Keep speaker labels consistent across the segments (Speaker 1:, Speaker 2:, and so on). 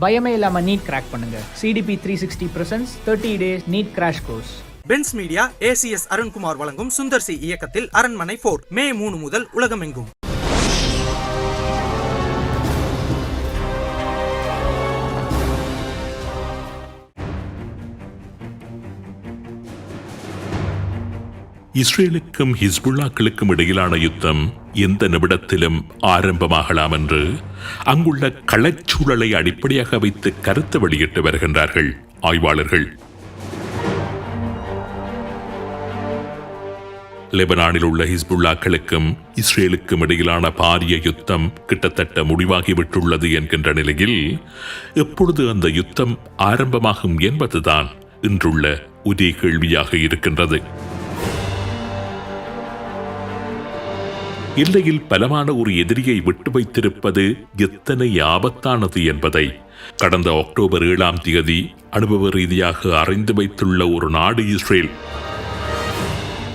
Speaker 1: பயமே இல்லாம NEET crack பண்ணுங்க. CDP three sixty presence thirty days NEET crash course
Speaker 2: Bens media ACS Arunkumar வழங்கும் Sundar C இயக்கத்தில் அரண்மனை போர் மே மூணு முதல் உலகமெங்கும்.
Speaker 3: இஸ்ரேலுக்கும் ஹிஸ்புல்லாக்களுக்கும் இடையிலான யுத்தம் எந்த நிமிடத்திலும் ஆரம்பமாகலாம் என்று அங்குள்ள களச்சூழலை அடிப்படையாக வைத்து கருத்து வெளியிட்டு வருகின்றார்கள் ஆய்வாளர்கள். லெபனானில் உள்ள ஹிஸ்புல்லாக்களுக்கும் இஸ்ரேலுக்கும் இடையிலான பாரிய யுத்தம் கிட்டத்தட்ட முடிவாகிவிட்டுள்ளது என்கின்ற நிலையில் எப்பொழுது அந்த யுத்தம் ஆரம்பமாகும் என்பதுதான் இன்றுள்ள ஒரே கேள்வியாக இருக்கின்றது. எல்லையில் பலமான ஒரு எதிரியை விட்டு வைத்திருப்பது எத்தனை ஆபத்தானது என்பதை. கடந்த அக்டோபர் ஏழாம் தேதி அனுபவ ரீதியாக அறிந்து வைத்துள்ள ஒரு நாடு இஸ்ரேல்.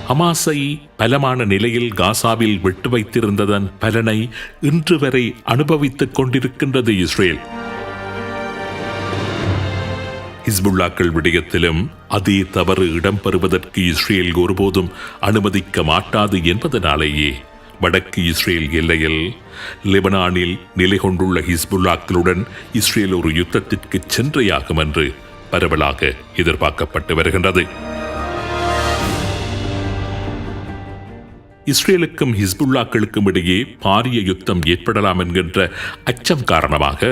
Speaker 3: ஹமாஸை பலமான நிலையில் காசாவில் விட்டு வைத்திருந்ததன் பலனை இன்று வரை அனுபவித்துக் கொண்டிருக்கின்றது இஸ்ரேல். ஹிஸ்புல்லாக்கள் விடயத்திலும் அதே தவறு இடம்பெறுவதற்கு இஸ்ரேல் ஒருபோதும் அனுமதிக்க மாட்டாது என்பதனாலேயே. வடக்கு இஸ்ரேல் எல்லையில் லெபனானில் நிலை கொண்டுள்ள ஹிஸ்புல்லாக்களுடன் இஸ்ரேல் ஒரு யுத்தத்திற்கு சென்றையாகும் என்று பரவலாக எதிர்பார்க்கப்பட்டு வருகின்றது. இஸ்ரேலுக்கும் ஹிஸ்புல்லாக்களுக்கும் இடையே பாரிய யுத்தம் ஏற்படலாம் என்கின்ற அச்சம் காரணமாக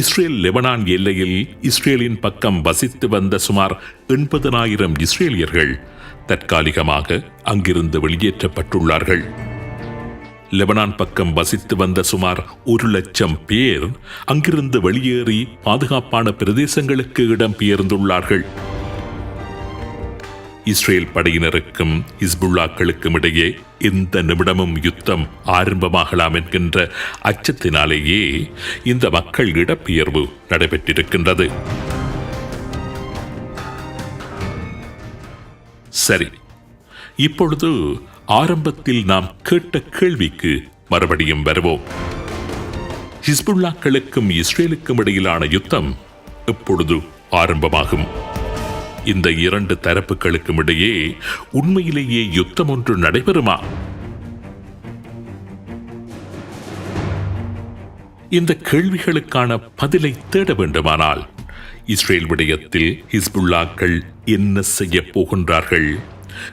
Speaker 3: இஸ்ரேல் லெபனான் எல்லையில் இஸ்ரேலின் பக்கம் வசித்து வந்த சுமார் எண்பதனாயிரம் இஸ்ரேலியர்கள் தற்காலிகமாக அங்கிருந்து வெளியேற்றப்பட்டுள்ளார்கள். லெபனான் பக்கம் வசித்து வந்த சுமார் ஒரு லட்சம் பேர் அங்கிருந்து வெளியேறி பாதுகாப்பான பிரதேசங்களுக்கு இடம்பெயர்ந்துள்ளார்கள் இஸ்ரேல் படையினருக்கும் ஹிஸ்புல்லாக்களுக்கும் இடையே எந்த நிமிடமும் யுத்தம் ஆரம்பமாகலாம் என்கின்ற அச்சத்தினாலேயே இந்த மக்கள் இடப்பெயர்வு நடைபெற்றிருக்கின்றது. சரி இப்பொழுது ஆரம்பத்தில் நாம் கேட்ட கேள்விக்கு மறுபடியும் வருவோம். ஹிஸ்புல்லாக்களுக்கும் இஸ்ரேலுக்கும் இடையிலான யுத்தம் எப்பொழுது ஆரம்பமாகும்? இந்த இரண்டு தரப்புகளுக்கும் இடையே உண்மையிலேயே யுத்தம் ஒன்று நடைபெறுமா? இந்த கேள்விகளுக்கான பதிலை தேட வேண்டுமானால் இஸ்ரேல் விடயத்தில் ஹிஸ்புல்லாக்கள் என்ன செய்ய போகின்றார்கள்?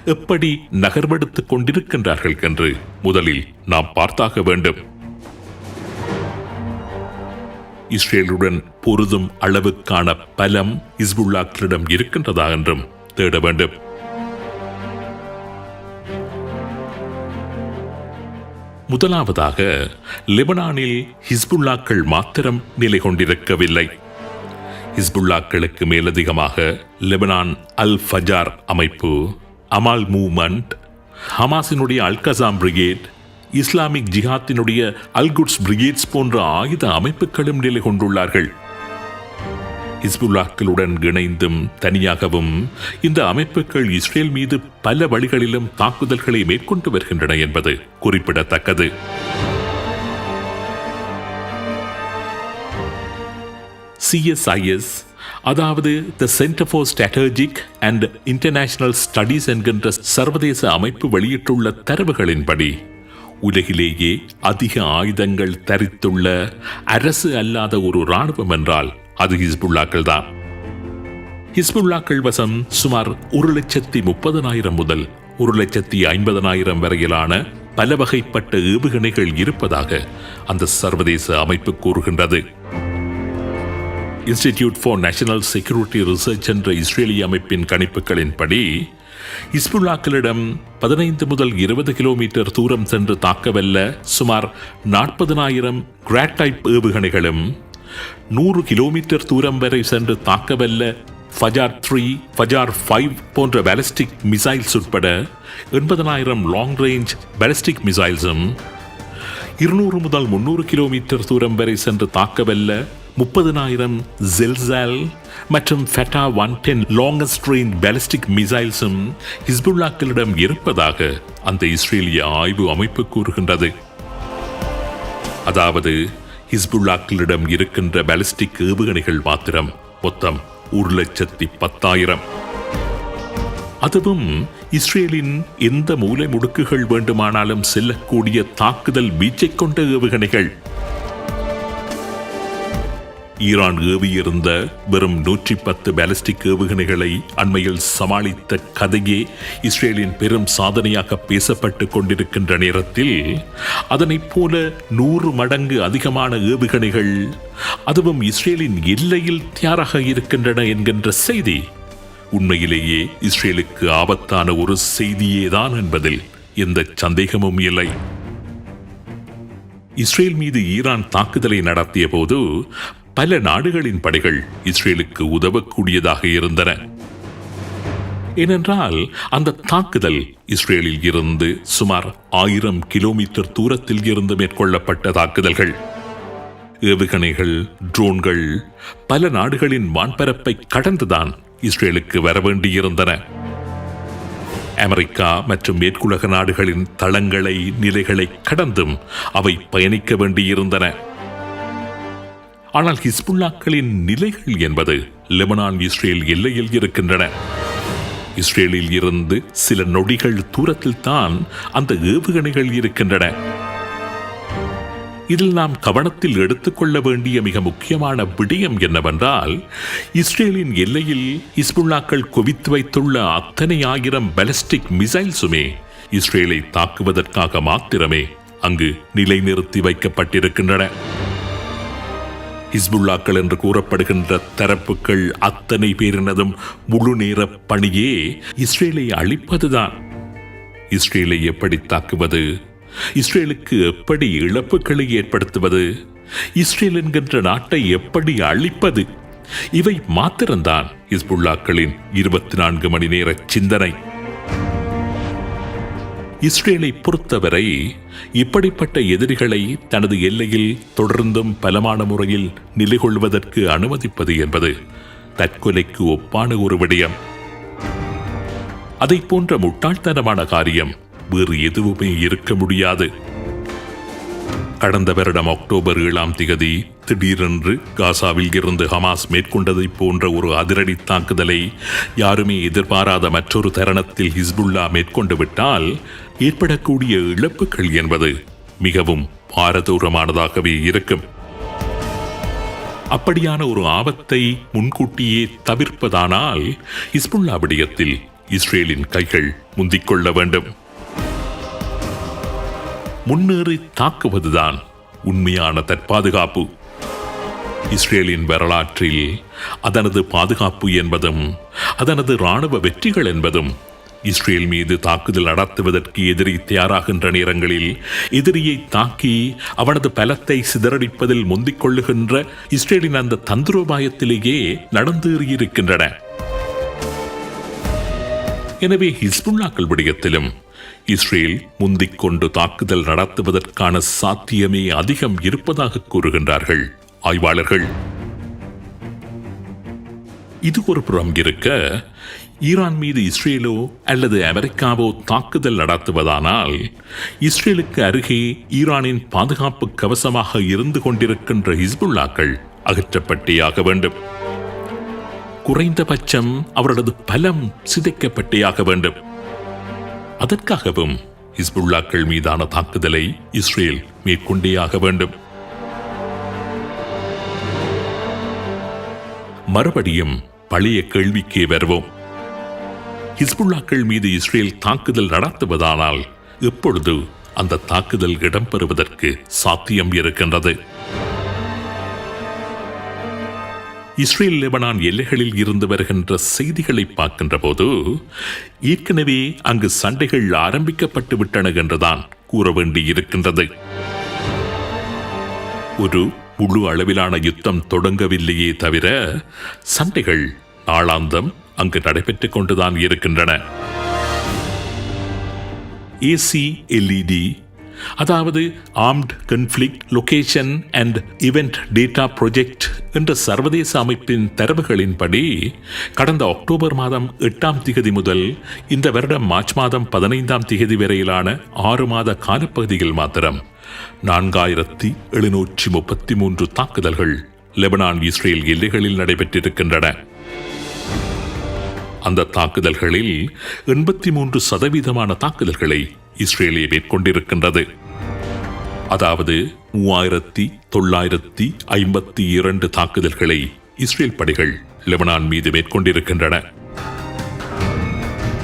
Speaker 3: எப்படி நகர்வெடுத்துக் கொண்டிருக்கின்றார்கள் என்று முதலில் நாம் பார்த்தாக வேண்டும். இஸ்ரேலுடன் பொருதும் அளவுக்கான பலம் இஸ்புல்லாக்களிடம் இருக்கின்றதா என்றும் தேட வேண்டும். முதலாவதாக லெபனானில் ஹிஸ்புல்லாக்கள் மாத்திரம் நிலை கொண்டிருக்கவில்லை. ஹிஸ்புல்லாக்களுக்கு மேலதிகமாக லெபனான் அல் ஃபஜார் அமைப்பு அமால் மூவ்மெண்ட் ஹமாஸினுடைய அல்கசாம் பிரிகேட் இஸ்லாமிக் ஜிஹாத்தினுடைய அல்குட்ஸ் பிரிகேட்ஸ் போன்ற ஆயுத அமைப்புகளும் நிலை கொண்டுள்ளார்கள் ஹிஸ்புல்லாக்களுடன் இணைந்தும் தனியாகவும் இந்த அமைப்புகள் இஸ்ரேல் மீது பல வழிகளிலும் தாக்குதல்களை மேற்கொண்டு வருகின்றன என்பது குறிப்பிடத்தக்கது. சிஎஸ்ஐஎஸ் அதாவது the centre for strategic and international studies என்கின்ற சர்வதேச அமைப்பு வெளியிட்டுள்ள தரவுகளின்படி உலகிலேயே அதிக ஆயுதங்கள் தரித்துள்ள அரசு அல்லாத ஒரு இராணுவம் என்றால் அது ஹிஸ்புல்லாக்கள் தான். ஹிஸ்புல்லாக்கள் வசம் சுமார் ஒரு லட்சத்தி முப்பதனாயிரம் முதல் ஒரு லட்சத்தி ஐம்பதனாயிரம் வரையிலான பல வகைப்பட்ட ஏவுகணைகள் இருப்பதாக அந்த சர்வதேச அமைப்பு கூறுகின்றது. Institute for national security research என்ற இஸ்ரேலிய அமைப்பின் கணிப்புகளின்படி இஸ்புல்லாக்களிடம் பதினைந்து முதல் இருபது கிலோமீட்டர் தூரம் சென்று தாக்கவல்ல சுமார் நாற்பதனாயிரம் கிராட்டைப் ஏவுகணைகளும் நூறு கிலோமீட்டர் தூரம் வரை சென்று தாக்கவல்ல ஃபஜார் த்ரீ ஃபஜார் ஃபைவ் போன்ற பேலிஸ்டிக் மிசைல்ஸ் உட்பட எண்பதனாயிரம் லாங் ரேஞ்ச் பேலிஸ்டிக் மிசைல்ஸும் இருநூறு முதல் முன்னூறு கிலோமீட்டர் தூரம் வரை சென்று தாக்கவல்ல முப்பதனாயிரம் ஜெல்சால் மற்றும் Fateh one ten longest range ballistic மிசைல்ஸும் ஹிஸ்புல்லாக்களிடம் இருப்பதாக அந்த இஸ்ரேலிய ஆய்வு அமைப்பு கூறுகின்றது. அதாவது ஹிஸ்புல்லாக்களிடம் இருக்கின்ற பேலிஸ்டிக் ஏவுகணைகள் மாத்திரம் மொத்தம் ஒரு லட்சத்தி பத்தாயிரம். அதுவும் இஸ்ரேலின் எந்த மூலை முடுக்குகள் வேண்டுமானாலும் செல்லக்கூடிய தாக்குதல் வீச்சை கொண்ட ஏவுகணைகள். ஈரான் ஏவியிருந்த வெறும் நூற்றி பத்து பாலிஸ்டிக் ஏவுகணைகளை அண்மையில் சமாளித்த கதையே இஸ்ரேலின் பெரும் சாதனையாக பேசப்பட்டு கொண்டிருக்கின்ற நேரத்தில் அதனைப் போல நூறு மடங்கு அதிகமான ஏவுகணைகள் அதுவும் இஸ்ரேலின் எல்லையில் தயாராக இருக்கின்றன என்கின்ற செய்தி உண்மையிலேயே இஸ்ரேலுக்கு ஆபத்தான ஒரு செய்தியேதான் என்பதில் எந்த சந்தேகமும் இல்லை. இஸ்ரேல் மீது ஈரான் தாக்குதலை நடத்திய போது பல நாடுகளின் படைகள் இஸ்ரேலுக்கு உதவக்கூடியதாக இருந்தன. ஏனென்றால் அந்த தாக்குதல் இஸ்ரேலில் இருந்து சுமார் ஆயிரம் கிலோமீட்டர் தூரத்தில் இருந்து மேற்கொள்ளப்பட்ட தாக்குதல்கள். ஏவுகணைகள் ட்ரோன்கள் பல நாடுகளின் வான்பரப்பை கடந்துதான் இஸ்ரேலுக்கு வர வேண்டியிருந்தன. அமெரிக்கா மற்றும் மேற்குலக நாடுகளின் தளங்களை நிலைகளை கடந்தும் அவை பயணிக்க வேண்டியிருந்தன. ஆனால் ஹிஸ்புல்லாக்களின் நிலைகள் என்பது லெபனான் இஸ்ரேல் எல்லையில் இருக்கின்றன. இஸ்ரேலில் இருந்து சில நொடிகள் தூரத்தில் தான் அந்த ஏவுகணைகள் இருக்கின்றன. இதில் நாம் கவனத்தில் எடுத்துக்கொள்ள வேண்டிய மிக முக்கியமான விடயம் என்னவென்றால் இஸ்ரேலின் எல்லையில் இஸ்புல்லாக்கள் குவித்து வைத்துள்ள அத்தனை ஆயிரம் பலஸ்டிக் மிசைல்ஸுமே இஸ்ரேலை தாக்குவதற்காக மாத்திரமே அங்கு நிலைநிறுத்தி வைக்கப்பட்டிருக்கின்றன. ஹிஸ்புல்லாக்கள் என்று கூறப்படுகின்ற தரப்புகள் அத்தனை பேரினதும் முழு நேர பணியே இஸ்ரேலை அழிப்பதுதான். இஸ்ரேலை எப்படி தாக்குவது? இஸ்ரேலுக்கு எப்படி இழப்புகளை ஏற்படுத்துவது? இஸ்ரேல் என்கின்ற நாட்டை எப்படி அழிப்பது? இவை மாத்திரம்தான் ஹிஸ்புல்லாக்களின் இருபத்தி நான்கு மணி நேர சிந்தனை. இஸ்ரேலை பொறுத்தவரை இப்படிப்பட்ட எதிரிகளை தனது எல்லையில் தொடர்ந்தும் பலமான முறையில் நிலை கொள்வதற்கு அனுமதிப்பது என்பது தற்கொலைக்கு ஒப்பான ஒரு விடயம். அதை போன்ற முட்டாள்தனமான காரியம் வேறு எதுவுமே இருக்க முடியாது. கடந்த வருடம் அக்டோபர் ஏழாம் திகதி திடீரென்று காசாவில் இருந்து ஹமாஸ் மேற்கொண்டதை போன்ற ஒரு அதிரடி தாக்குதலை யாருமே எதிர்பாராத மற்றொரு தருணத்தில் ஹிஸ்புல்லா மேற்கொண்டு விட்டால் ஏற்படக்கூடிய இழப்புகள் என்பது மிகவும் பாரதூரமானதாகவே இருக்கும். அப்படியான ஒரு ஆபத்தை முன்கூட்டியே தவிர்ப்பதானால் இஸ்புல்லா விடயத்தில் இஸ்ரேலின் கைகள் முந்திக் கொள்ள வேண்டும். முன்னேறி தாக்குவதுதான் உண்மையான தற்பாதுகாப்பு. இஸ்ரேலின் வரலாற்றில் அதனது பாதுகாப்பு என்பதும் அதனது ராணுவ வெற்றிகள் என்பதும் இஸ்ரேல் மீது தாக்குதல் நடத்துவதற்கு எதிரி தயாராகின்ற நேரங்களில் எதிரியை தாக்கி அவனது பலத்தை சிதறடிப்பதில் முந்திக் கொள்ளுகின்ற இஸ்ரேலின் அந்த தந்திரோபாயத்திலேயே நடந்தேறியிருக்கின்றன. எனவே ஹிஸ்புல்லாக்கள் விடயத்திலும் இஸ்ரேல் முந்திக் கொண்டு தாக்குதல் நடத்துவதற்கான சாத்தியமே அதிகம் இருப்பதாக கூறுகின்றார்கள். ஆய்வாளர்கள் இது ஒரு புறம் இருக்க ஈரான் மீது இஸ்ரேலோ அல்லது அமெரிக்காவோ தாக்குதல் நடத்துவதானால் இஸ்ரேலுக்கு அருகே ஈரானின் பாதுகாப்பு கவசமாக இருந்து கொண்டிருக்கின்ற ஹிஸ்புல்லாக்கள் அகற்றப்பட்டேயாக வேண்டும். குறைந்தபட்சம் அவரது பலம் சிதைக்கப்பட்டேயாக வேண்டும். அதற்காகவும் ஹிஸ்புல்லாக்கள் மீதான தாக்குதலை இஸ்ரேல் மேற்கொண்டேயாக வேண்டும். மறுபடியும் பழைய கேள்விக்கே வருவோம். ஹிஸ்புல்லாக்கள் மீது இஸ்ரேல் தாக்குதல் நடத்துவதானால் எப்பொழுது அந்த தாக்குதல் இடம்பெறுவதற்கு சாத்தியம் இருக்கின்றது. இஸ்ரேல் லெபனான் எல்லைகளில் இருந்து வருகின்ற செய்திகளை பார்க்கின்ற போது ஏற்கனவே அங்கு சண்டைகள் ஆரம்பிக்கப்பட்டு விட்டன என்றுதான் கூற வேண்டியிருக்கின்றது. ஒரு முழு அளவிலான யுத்தம் தொடங்கவில்லையே தவிர சண்டைகள் நாளாந்தம் அங்கு நடைபெற்றுக் கொண்டுதான் இருக்கின்றன. ஏசி எல்இடி அதாவது armed conflict location and event data project என்ற சர்வதேச அமைப்பின் தரவுகளின்படி கடந்த அக்டோபர் மாதம் எட்டாம் திகதி முதல் இந்த வருடம் மார்ச் மாதம் பதினைந்தாம் திகதி வரையிலான ஆறு மாத காலப்பகுதியில் மாத்திரம் நான்காயிரத்தி எழுநூற்றி முப்பத்தி மூன்று தாக்குதல்கள் லெபனான் இஸ்ரேல் எல்லைகளில் நடைபெற்றிருக்கின்றன. அந்த தாக்குதல்களில் எண்பத்தி மூன்று சதவீதமான தாக்குதல்களை இஸ்ரேலிய மேற்கொண்டிருக்கின்றது. அதாவது மூவாயிரத்தி தொள்ளாயிரத்தி ஐம்பத்தி இரண்டு தாக்குதல்களை இஸ்ரேல் படைகள் லெபனான் மீது மேற்கொண்டிருக்கின்றன.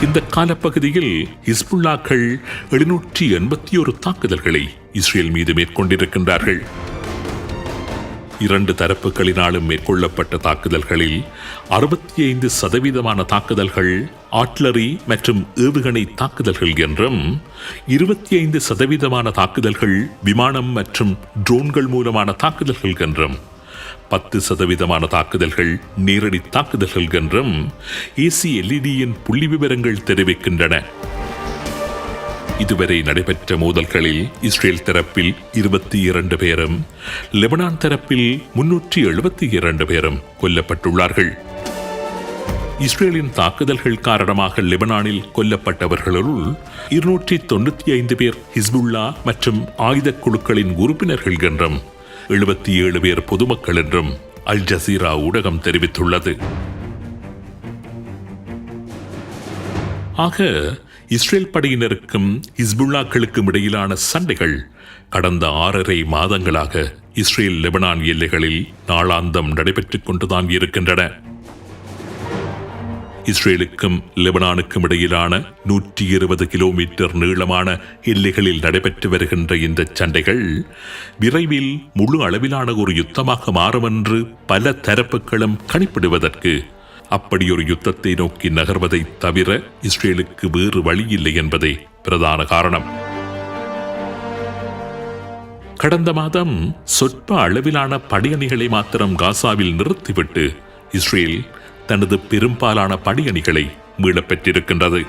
Speaker 3: இந்த காலப்பகுதியில் ஹிஸ்புல்லாக்கள் எழுநூற்றி எண்பத்தி ஒரு தாக்குதல்களை இஸ்ரேல் மீது மேற்கொண்டிருக்கின்றார்கள். இரண்டு தரப்புகளினாலும் மேற்கொள்ளப்பட்ட தாக்குதல்களில் அறுபத்தி ஐந்து சதவீதமான தாக்குதல்கள் ஆட்லரி மற்றும் ஏவுகணை தாக்குதல்கள் என்றும் இருபத்தி ஐந்து சதவீதமான தாக்குதல்கள் விமானம் மற்றும் ட்ரோன்கள் மூலமான தாக்குதல்கள் என்றும் பத்து சதவீதமான தாக்குதல்கள் நேரடி தாக்குதல்கள் என்றும் ஏசி எல்இடியின் புள்ளி விவரங்கள் தெரிவிக்கின்றன. இதுவரை நடைபெற்ற மோதல்களில் இஸ்ரேல் தரப்பில் இருபத்தி இரண்டு பேரும் லெபனான் தரப்பில் முன்னூற்றி எழுபத்தி இரண்டு பேரும் கொல்லப்பட்டுள்ளார்கள். இஸ்ரேலின் தாக்குதல்கள் காரணமாக லெபனானில் கொல்லப்பட்டவர்களுள் இருநூற்றி தொண்ணூற்றி ஐந்து பேர் ஹிஸ்புல்லா மற்றும் ஆயுத குழுக்களின் உறுப்பினர்கள் என்றும் எழுபத்தி ஏழு பேர் பொதுமக்கள் என்றும் அல் ஜசீரா ஊடகம் தெரிவித்துள்ளது. ஆக இஸ்ரேல் படையினருக்கும் ஹிஸ்புல்லாக்களுக்கும் இடையிலான சண்டைகள் கடந்த ஆறரை மாதங்களாக இஸ்ரேல் லெபனான் எல்லைகளில் நாளாந்தம் நடைபெற்றுக் கொண்டுதான் இருக்கின்றன. இஸ்ரேலுக்கும் லெபனானுக்கும் இடையிலான நூற்றி இருபது கிலோமீட்டர் நீளமான எல்லைகளில் நடைபெற்று வருகின்ற இந்த சண்டைகள் விரைவில் முழு அளவிலான ஒரு யுத்தமாக மாறும் என்று பல தரப்புகளும் கணிப்பிடுவதற்கு அப்படி ஒரு யுத்தத்தை நோக்கி நகர்வதை தவிர இஸ்ரேலுக்கு வேறு வழியில்லை என்பதே பிரதான காரணம். கடந்த மாதம் சொற்ப அளவிலான படையணிகளை மாத்திரம் காசாவில் நிறுத்திவிட்டு இஸ்ரேல் தனது பெரும்பாலான படையணிகளை மீளப் பெற்றிருக்கின்றது.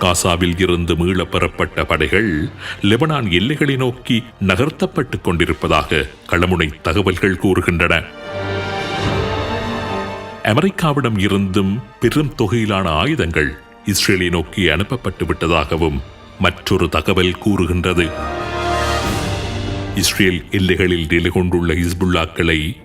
Speaker 3: காசாவில் இருந்து மீளப் பெறப்பட்ட படைகள் லெபனான் எல்லைகளை நோக்கி நகர்த்தப்பட்டுக் கொண்டிருப்பதாக களமுனை தகவல்கள் கூறுகின்றன. அமெரிக்காவிடம் இருந்தும் பெரும் தொகையிலான ஆயுதங்கள் இஸ்ரேலை நோக்கி அனுப்பப்பட்டு விட்டதாகவும் மற்றொரு தகவல் கூறுகின்றது. இஸ்ரேல் எல்லைகளில் நிலை கொண்டுள்ள ஹிஸ்புல்லாக்களை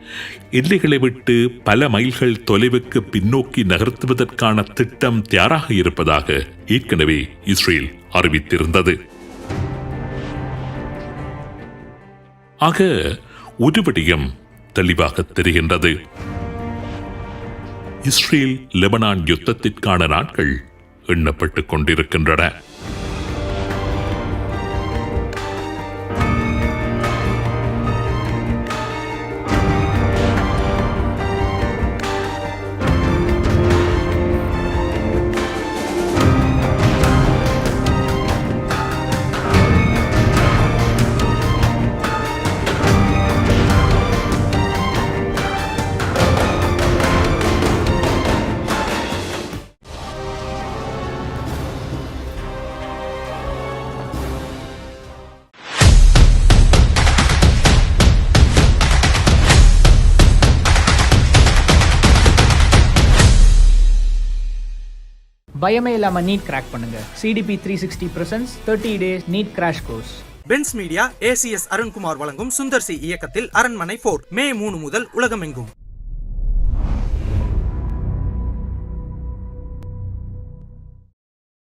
Speaker 3: எல்லைகளை விட்டு பல மைல்கள் தொலைவுக்கு பின்னோக்கி நகர்த்துவதற்கான திட்டம் தயாராக இருப்பதாக ஏற்கனவே இஸ்ரேல் அறிவித்திருந்தது. ஆக ஒரு விடயம் தெளிவாக தெரிகின்றது. இஸ்ரேல் லெபனான் யுத்தத்திற்கான நாட்கள் எண்ணப்பட்டுக் கொண்டிருக்கின்றன.
Speaker 1: பயமே இல்லாம நீட் கிராக் பண்ணுங்க. CDP three sixty presence thirty days NEET crash course
Speaker 2: Bens media ACS Arunkumar வழங்கும் சுந்தர் சி இயக்கத்தில் அரண்மனை போர் மே மூணு முதல் உலகமெங்கும்.